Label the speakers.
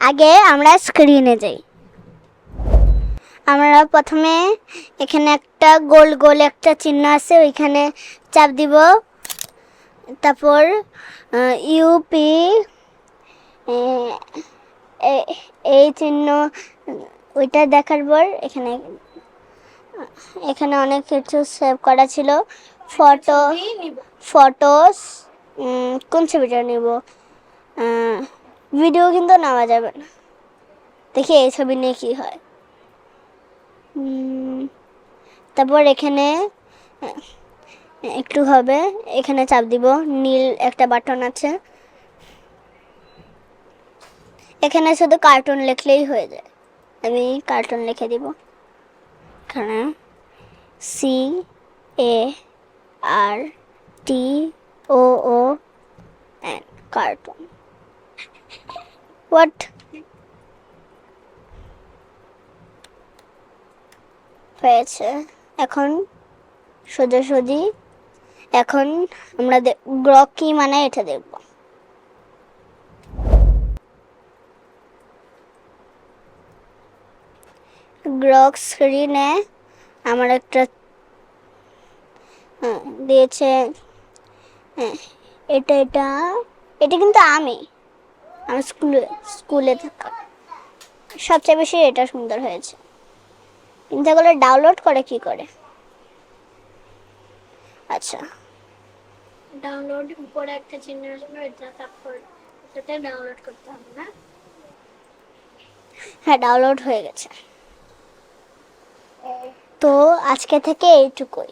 Speaker 1: আগে আমরা স্ক্রিনে যাই। আমরা প্রথমে এখানে একটা গোল গোল একটা চিহ্ন আছে ওইখানে চাপ দিব। তারপর ইউপি এই চিহ্ন ওইটা দেখার পর এখানে এখানে অনেক কিছু সেভ করা ছিল। ফটো ফটোস কোন ছবিটা নিব? ভিডিও কিন্তু নেওয়া যাবে না। দেখি এই ছবি নিয়ে কি হয়। তারপর এখানে, একটু হবে, এখানে চাপ দিব, নীল একটা বাটন আছে। এখানে শুধু কার্টুন লিখলেই হয়ে যায়। আমি কার্টুন লিখে দিব। এখানে C A R T O O N cartoon what হয়েছে। এখন সোজাসুজি এখন আমরা গ্রক কি মানে এটা দেখব। গ্রক স্ক্রিনে আমার একটা দিয়েছে এটা এটা এটা কিন্তু আমি। আমি স্কুলে স্কুলে থাকা সবচেয়ে বেশি এটা সুন্দর হয়েছে। কিন্তু এগুলো ডাউনলোড করে কি করে? আচ্ছা।
Speaker 2: ডাউনলোড উপরে একটা চিহ্ন আসবে এটা তারপর এটাতে ডাউনলোড করতে হবে না?
Speaker 1: হ্যাঁ ডাউনলোড হয়ে গেছে। তো আজকে থেকে এইটুকুই।